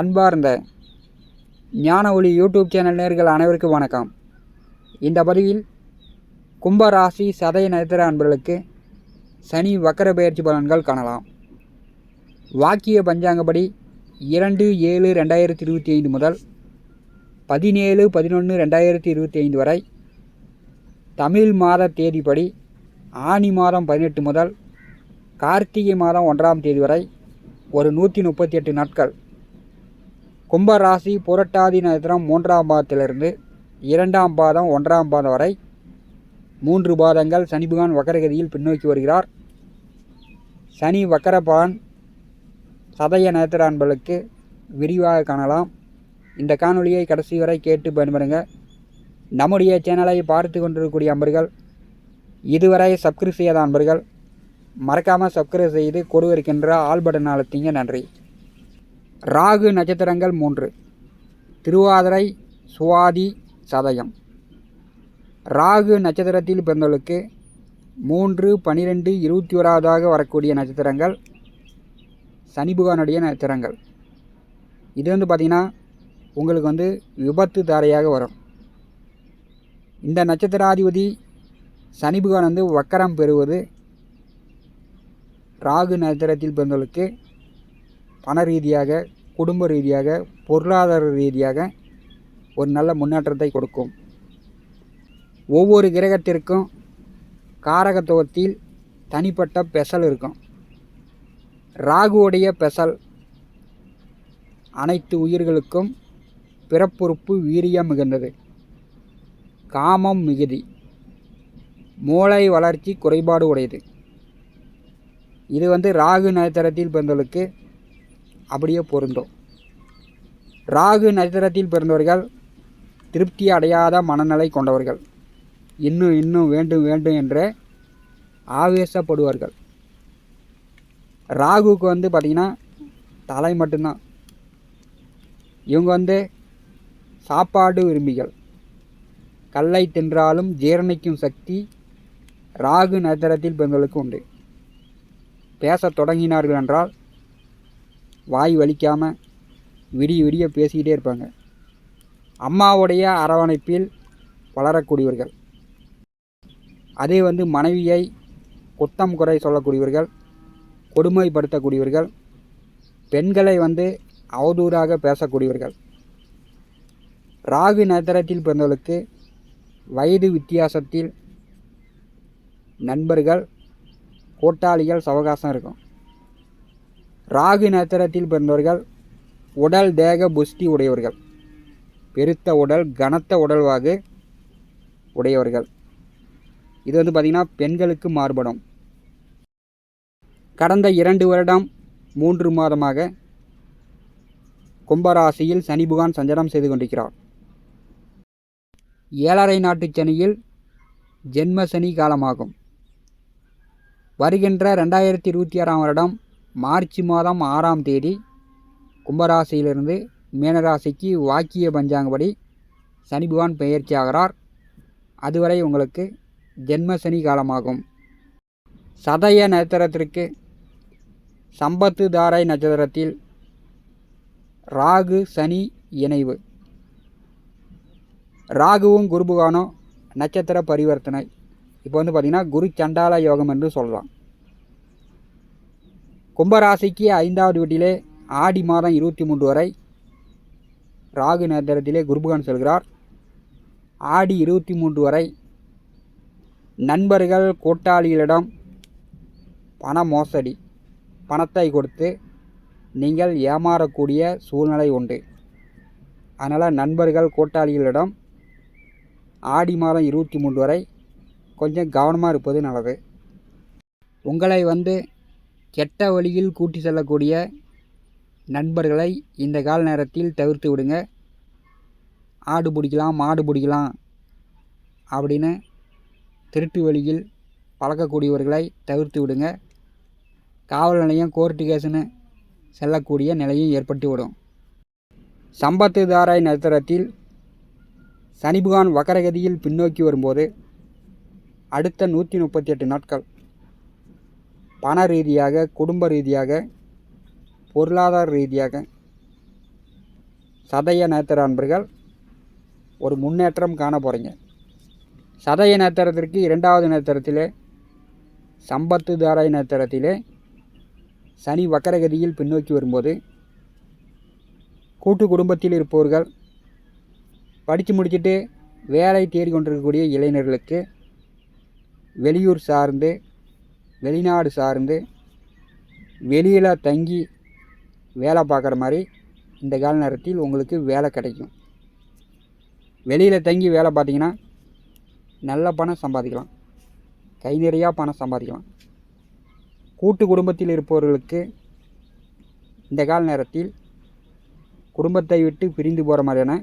அன்பார்ந்த ஞான ஒளி யூடியூப் சேனல் நேர்கள் அனைவருக்கும் வணக்கம். இந்த பதிவில் கும்பராசி சதய நட்சத்திர அன்பர்களுக்கு சனி வக்கர பயிற்சி பலன்கள் காணலாம். வாக்கிய பஞ்சாங்கப்படி இரண்டு ஏழு ரெண்டாயிரத்தி இருபத்தி ஐந்து முதல் பதினேழு பதினொன்று ரெண்டாயிரத்தி இருபத்தி ஐந்து வரை தமிழ் மாத தேதிப்படி ஆனி மாதம் பதினெட்டு முதல் கார்த்திகை மாதம் ஒன்றாம் தேதி வரை ஒரு நூற்றி முப்பத்தி எட்டு நாட்கள் கும்பராசி புரட்டாதி நட்சத்திரம் மூன்றாம் பாதத்திலிருந்து இரண்டாம் பாதம் ஒன்றாம் பாதம் வரை மூன்று பாதங்கள் சனி பகவான் வக்கரகதியில் பின்னோக்கி வருகிறார். சனி வக்கரபான் சதய நேத்திர அன்பர்களுக்கு விரிவாக காணலாம். இந்த காணொலியை கடைசி வரை கேட்டு பயன்படுங்க. நம்முடைய சேனலை பார்த்து கொண்டிருக்கக்கூடிய அன்பர்கள் இதுவரை சப்ஸ்கிரைப் செய்யாத அன்பர்கள் மறக்காமல் சப்ஸ்கிரைப் செய்து கொடுவிருக்கின்ற ஆல் பட்டன் அழுத்திங்க. நன்றி. ராகு நட்சத்திரங்கள் மூன்று. திருவாதிரை சுவாதி சதயம். ராகு நட்சத்திரத்தில் பிறந்தவர்களுக்கு மூன்று பனிரெண்டு இருபத்தி ஓராவதாக வரக்கூடிய நட்சத்திரங்கள் சனிபுகானுடைய நட்சத்திரங்கள். இது வந்து பார்த்திங்கன்னா உங்களுக்கு வந்து விபத்து தாரையாக வரும். இந்த நட்சத்திராதிபதி சனி வந்து வக்கரம் பெறுவது ராகு நட்சத்திரத்தில் பிறந்தவர்களுக்கு பண ரீதியாக குடும்ப ரீதியாக பொருளாதார ரீதியாக ஒரு நல்ல முன்னேற்றத்தை கொடுக்கும். ஒவ்வொரு கிரகத்திற்கும் காரகத்துவத்தில் தனிப்பட்ட பெசல் இருக்கும். ராகுவுடைய பெசல் அனைத்து உயிர்களுக்கும் பிறப்புறுப்பு வீரியம் மிகுந்தது. காமம் மிகுதி. மூளை வளர்ச்சி குறைபாடு உடையது. இது வந்து ராகு நட்சத்திரத்தில் பிறந்தவர்களுக்கு அப்படியே பொருந்தும். ராகு நட்சத்திரத்தில் பிறந்தவர்கள் திருப்தி அடையாத மனநிலை கொண்டவர்கள். இன்னும் இன்னும் வேண்டும் வேண்டும் என்று ஆவேசப்படுவார்கள். ராகுவுக்கு வந்து பார்த்திங்கன்னா தலை மட்டும்தான். இவங்க வந்து சாப்பாடு விரும்பிகள். கல்லை தின்றாலும் ஜீரணிக்கும் சக்தி ராகு நட்சத்திரத்தில் பிறந்தவர்களுக்கு உண்டு. பேசத் தொடங்கினார்கள் என்றால் வாய் வலிக்காமல் விடிய விடிய பேசிக்கிட்டே இருப்பாங்க. அம்மாவுடைய அரவணைப்பில் வளரக்கூடியவர்கள். அதே வந்து மனைவியை குத்தம் குறை சொல்லக்கூடியவர்கள் கொடுமைப்படுத்தக்கூடியவர்கள் பெண்களை வந்து அவதூறாக பேசக்கூடியவர்கள். ராகு நட்சத்திரத்தில் பிறந்தவர்களுக்கு வயது வித்தியாசத்தில் நண்பர்கள் கூட்டாளிகள் சவகாசம் இருக்கும். ராகு நட்சத்திரத்தில் பிறந்தவர்கள் உடல் தேக புஷ்டி உடையவர்கள். பெருத்த உடல் கனத்த உடல்வாகு உடையவர்கள். இது வந்து பார்த்திங்கன்னா பெண்களுக்கு மாறுபடும். கடந்த இரண்டு வருடம் மூன்று மாதமாக கும்பராசியில் சனி புகான் சஞ்சாரம் செய்து கொண்டிருக்கிறார். ஏழரை நாட்டு சனியில் ஜென்ம சனி காலமாகும். வருகின்ற ரெண்டாயிரத்தி இருபத்தி ஆறாம் வருடம் மார்ச் மாதம் ஆறாம் தேதி கும்பராசியிலிருந்து மீனராசிக்கு வாக்கிய பஞ்சாங்கப்படி சனி பகவான் பெயர்ச்சி ஆகிறார் அதுவரை உங்களுக்கு ஜென்ம சனி காலமாகும். சதய நட்சத்திரத்திற்கு சம்பத்து தாரை நட்சத்திரத்தில் ராகு சனி இணைவு. ராகுவும் குருபுகானும் நட்சத்திர பரிவர்த்தனை. இப்போ வந்து பார்த்திங்கன்னா குரு சண்டால யோகம் என்று சொல்லலாம். கும்பராசிக்கு ஐந்தாவது வீட்டிலே ஆடி மாதம் இருபத்தி மூன்று வரை ராகு நேரத்திலே குருபகான் செல்கிறார். ஆடி இருபத்தி மூன்று வரை நண்பர்கள் கூட்டாளிகளிடம் பண மோசடி பணத்தை கொடுத்து நீங்கள் ஏமாறக்கூடிய சூழ்நிலை உண்டு. அதனால் நண்பர்கள் கூட்டாளிகளிடம் ஆடி மாதம் இருபத்தி மூன்று வரை கொஞ்சம் கவனமாக இருப்பது நல்லது. உங்களை வந்து கெட்ட வழியில் கூட்டி செல்லக்கூடிய நண்பர்களை இந்த கால நேரத்தில் தவிர்த்து விடுங்க. ஆடு பிடிக்கலாம் மாடு பிடிக்கலாம் அப்படின்னு திருட்டு வழியில் பழக்கக்கூடியவர்களை தவிர்த்து விடுங்க. காவல் நிலையம் கோர்ட்டு கேஸுன்னு செல்லக்கூடிய நிலையும் ஏற்பட்டு விடும். சம்பத்துதாராய் நட்சத்திரத்தில் வக்கரகதியில் பின்னோக்கி வரும்போது அடுத்த நூற்றி முப்பத்தி எட்டு நாட்கள் பண ரீதியாக குடும்ப ரீதியாக பொருளாதார ரீதியாக சதய நேத்திர அன்பர்கள் ஒரு முன்னேற்றம் காண போகிறீங்க சதய நேத்திரத்திற்கு இரண்டாவது நேத்திரத்திலே சம்பத்து தாராய நேத்திரத்திலே சனி வக்கரகதியில் பின்னோக்கி வரும்போது கூட்டு குடும்பத்தில் இருப்பவர்கள் படித்து முடிச்சுட்டு வேலை தேடி கொண்டிருக்கக்கூடிய இளைஞர்களுக்கு வெளியூர் சார்ந்து வெளிநாடு சார்ந்து வெளியில் தங்கி வேலை பார்க்குற மாதிரி இந்த கால நேரத்தில் உங்களுக்கு வேலை கிடைக்கும். வெளியில் தங்கி வேலை பார்த்தீங்கன்னா நல்ல பணம் சம்பாதிக்கலாம். கை நிறையா பணம் சம்பாதிக்கலாம். கூட்டு குடும்பத்தில் இருப்பவர்களுக்கு இந்த கால நேரத்தில் குடும்பத்தை விட்டு பிரிந்து போகிற மாதிரியான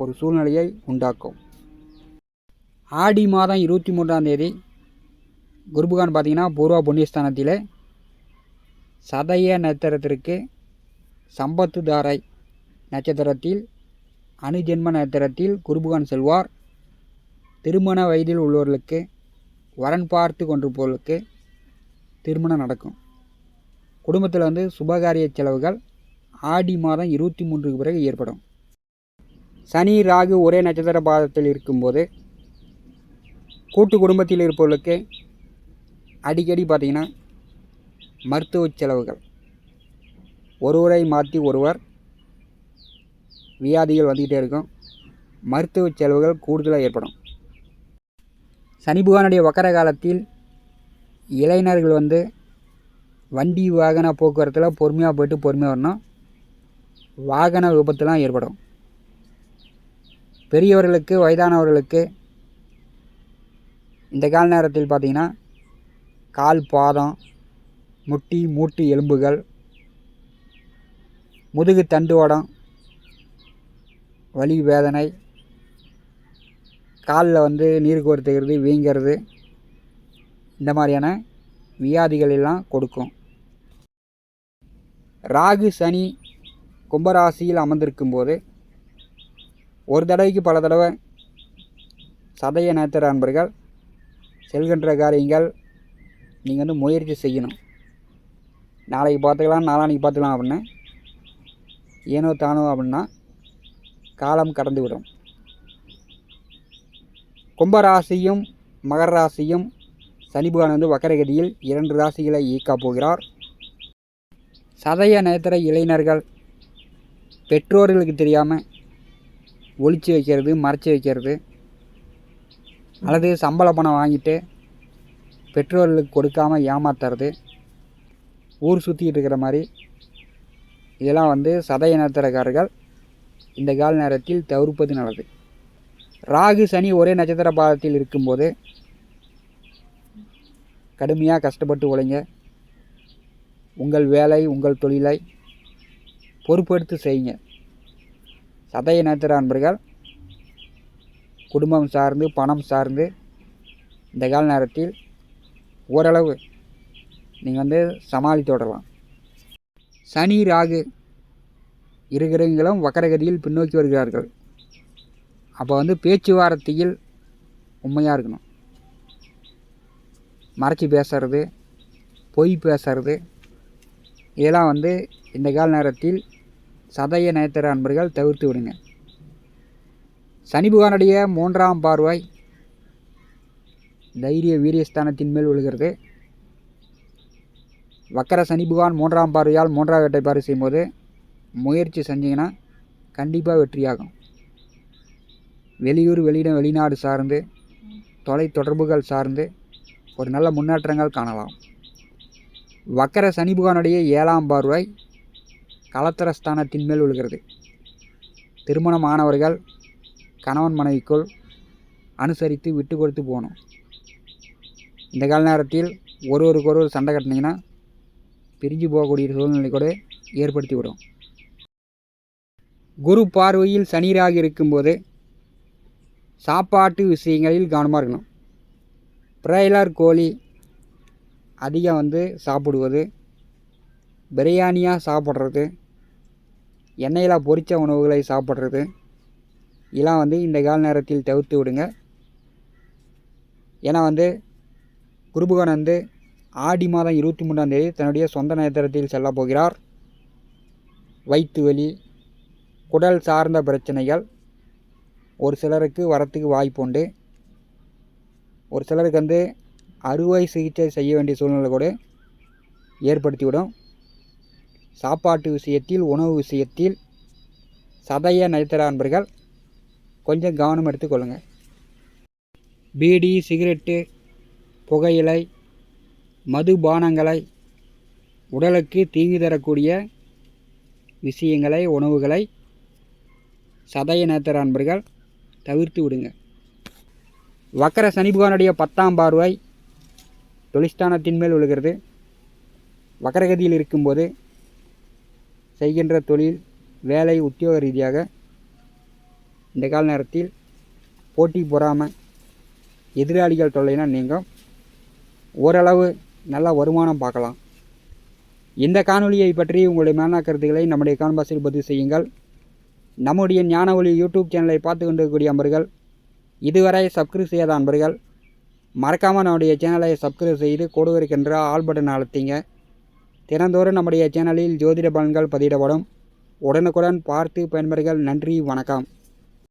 ஒரு சூழ்நிலையை உண்டாக்கும். ஆடி மாதம் இருபத்தி மூன்றாம் தேதி குருபகான் பார்த்தீங்கன்னா பூர்வா புண்ணியஸ்தானத்தில் சதய நட்சத்திரத்திற்கு சம்பத்து தாரை நட்சத்திரத்தில் அணுஜென்ம நட்சத்திரத்தில் குருபகான் செல்வார். திருமண வயதில் உள்ளவர்களுக்கு வரன் பார்த்து கொண்டிருப்பவர்களுக்கு திருமணம் நடக்கும். குடும்பத்தில் வந்து சுபகாரிய செலவுகள் ஆடி மாதம் இருபத்தி மூன்றுக்கு பிறகு ஏற்படும். சனி ராகு ஒரே நட்சத்திர பாதத்தில் இருக்கும்போது கூட்டு குடும்பத்தில் இருப்பவர்களுக்கு அடிக்கடி பார்த்திங்கன்னா மருத்துவ செலவுகள். ஒருவரை மாற்றி ஒருவர் வியாதிகள் வந்துக்கிட்டே இருக்கும். மருத்துவ செலவுகள் கூடுதலாக ஏற்படும். சனி புகானுடைய வக்கர காலத்தில் இளைஞர்கள் வந்து வண்டி வாகன போக்குவரத்தில் பொறுமையாக போயிட்டு பொறுமையாக வரணும். வாகன விபத்துலாம் ஏற்படும். பெரியவர்களுக்கு வயதானவர்களுக்கு இந்த கால நேரத்தில் பார்த்திங்கன்னா கால் பாதம் முட்டி மூட்டு எலும்புகள் முதுகு தண்டுவடம் வலி வேதனை காலில் வந்து நீர் கோர்த்துக்கிறது வீங்கிறது இந்த மாதிரியான வியாதிகள் எல்லாம் கொடுக்கும். ராகு சனி கும்பராசியில் அமர்ந்திருக்கும் போது ஒரு தடவைக்கு பல தடவை சதய நேத்திர அன்பர்கள் செல்கின்ற காரியங்கள் நீங்கள் வந்து முயற்சி செய்யணும். நாளைக்கு பார்த்துக்கலாம் நாளான்னைக்கு பார்த்துக்கலாம் அப்படின்னு ஏனோ தானோ அப்படின்னா காலம் கடந்து விடும். கும்பராசியும் மகர ராசியும் சனி பகவான் வந்து வக்கரகதியில் இரண்டு ராசிகளை இயக்கப் போகிறார். சதய நேத்திர இளைஞர்கள் பெற்றோர்களுக்கு தெரியாமல் ஒழிச்சு வைக்கிறது மறைச்சி வைக்கிறது அல்லது சம்பள பணம் வாங்கிட்டு பெற்றோர்களுக்கு கொடுக்காமல் ஏமாத்துறது ஊர் சுற்றிக்கிட்டு இருக்கிற மாதிரி இதெல்லாம் வந்து சதய நேத்திரக்காரர்கள் இந்த கால நேரத்தில் தவிர்ப்பது நல்லது. ராகு சனி ஒரே நட்சத்திர பாதத்தில் இருக்கும்போது கடுமையாக கஷ்டப்பட்டு உழைங்க. உங்கள் வேலை உங்கள் தொழிலை பொறுப்பெடுத்து செய்யுங்க. சதய நேத்திர அன்பர்கள் குடும்பம் சார்ந்து பணம் சார்ந்து இந்த கால நேரத்தில் ஓரளவு. நீங்கள் வந்து சமாளித்து விடலாம் சனி ராகு இருக்கிறவங்களும் வக்கரகதியில் பின்னோக்கி வருகிறார்கள். அப்போ வந்து பேச்சுவார்த்தையில் உண்மையாக இருக்கணும். மறைச்சி பேசுறது பொய் பேசுறது இதெல்லாம் வந்து இந்த கால நேரத்தில் சதய நேத்திர அன்பர்கள் தவிர்த்து விடுங்க. சனி பகவானுடைய மூன்றாம் பார்வை தைரிய வீரியஸ்தானத்தின் மேல் விழுகிறது. வக்கர சனி புகான் மூன்றாம் பார்வையால் மூன்றாம் வேட்டை பார்வை செய்யும்போது முயற்சி செஞ்சீங்கன்னா கண்டிப்பாக வெற்றியாகும். வெளியூர் வெளியிடம் வெளிநாடு சார்ந்து தொலை தொடர்புகள் சார்ந்து ஒரு நல்ல முன்னேற்றங்கள் காணலாம். வக்கர சனி புகானுடைய ஏழாம் பார்வை கலத்தரஸ்தானத்தின் மேல் விழுகிறது. திருமணமானவர்கள் கணவன் மனைவிக்குள் அனுசரித்து விட்டு கொடுத்து போகணும். இந்த கால நேரத்தில் ஒருவருக்கு ஒருவர் சண்டை கட்டினீங்கன்னா பிரிஞ்சு போகக்கூடிய சூழ்நிலை கூட ஏற்படுத்தி விடும். குரு பார்வையில் சனிராக இருக்கும்போது சாப்பாட்டு விஷயங்களில் கவனமாக இருக்கணும். பிராய்லர் கோழி அதிகம் வந்து சாப்பிடுவது பிரியாணியாக சாப்பிட்றது எண்ணெயில் பொரித்த உணவுகளை சாப்பிட்றது இதெல்லாம் வந்து இந்த கால நேரத்தில் தவிர்த்து விடுங்க. ஏன்னா வந்து குருபகன் ஆடி மாதம் இருபத்தி மூன்றாம் தேதி தன்னுடைய சொந்த நேத்திரத்தில் செல்ல போகிறார். வயிற்று வலி குடல் சார்ந்த பிரச்சனைகள் ஒரு சிலருக்கு வரத்துக்கு வாய்ப்பு உண்டு. ஒரு சிலருக்கு வந்து அறுவை சிகிச்சை செய்ய வேண்டிய சூழ்நிலை கூட ஏற்படுத்திவிடும். சாப்பாட்டு விஷயத்தில் உணவு விஷயத்தில் சதய நடித்தர அன்பர்கள் கொஞ்சம் கவனம் எடுத்துக்கொள்ளுங்கள் பீடி சிகரெட்டு புகையிலை மதுபானங்களை உடலுக்கு தீங்கு தரக்கூடிய விஷயங்களை உணவுகளை சதய நேத்திர அன்பர்கள் தவிர்த்து விடுங்க. வக்கர சனிபகவானுடைய பத்தாம் பார்வை தொழிஸ்தானத்தின் மேல் விழுகிறது. வக்கரகதியில் இருக்கும்போது செய்கின்ற தொழில் வேலை உத்தியோக ரீதியாக இந்த கால நேரத்தில் போட்டி பொறாமல் எதிராளிகள் தொல்லைனா நீங்கும். ஓரளவு நல்ல வருமானம் பார்க்கலாம். இந்த காணொலியை பற்றி உங்களுடைய மேலான கருத்துக்களை நம்முடைய கான்பாஸில் பதிவு செய்யுங்கள். நம்முடைய ஞான ஒளி யூடியூப் சேனலை பார்த்து கொண்டிருக்கக்கூடிய அன்பர்கள் இதுவரை சப்ஸ்கிரைப் செய்யாத அன்பர்கள் மறக்காமல் நம்முடைய சேனலை சப்ஸ்கிரைப் செய்து கூட இருக்கின்ற ஆல் பட்டன் அழுத்திங்க. தினந்தோறும் நம்முடைய சேனலில் ஜோதிட பலன்கள் பதிவிடப்படும். உடனுக்குடன் பார்த்து பயன்பெறுங்கள். நன்றி வணக்கம்.